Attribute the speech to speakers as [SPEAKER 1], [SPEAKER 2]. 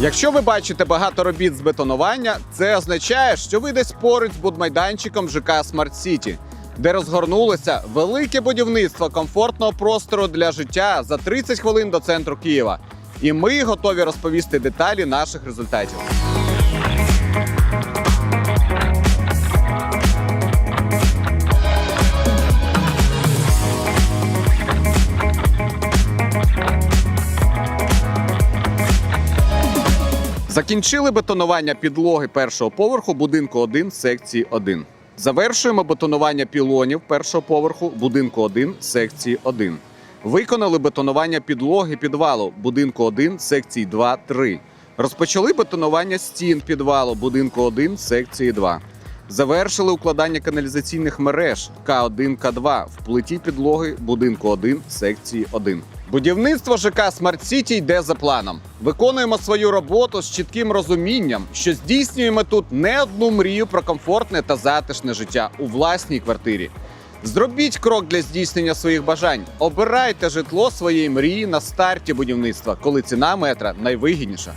[SPEAKER 1] Якщо ви бачите багато робіт з бетонування, це означає, що ви десь поруч з будмайданчиком ЖК Смарт Сіті, де розгорнулося велике будівництво комфортного простору для життя за 30 хвилин до центру Києва. І ми готові розповісти деталі наших результатів. Закінчили бетонування підлоги першого поверху будинку 1 секції 1. Завершуємо бетонування пілонів першого поверху будинку 1 секції 1. Виконали бетонування підлоги підвалу будинку 1 секції 2 3. Розпочали бетонування стін підвалу будинку 1 секції 2. Завершили укладання каналізаційних мереж К1 К2 в плиті підлоги будинку 1 секції 1. Будівництво ЖК Смарт Сіті йде за планом. Виконуємо свою роботу з чітким розумінням, що здійснюємо тут не одну мрію про комфортне та затишне життя у власній квартирі. Зробіть крок для здійснення своїх бажань. Обирайте житло своєї мрії на старті будівництва, коли ціна метра найвигідніша.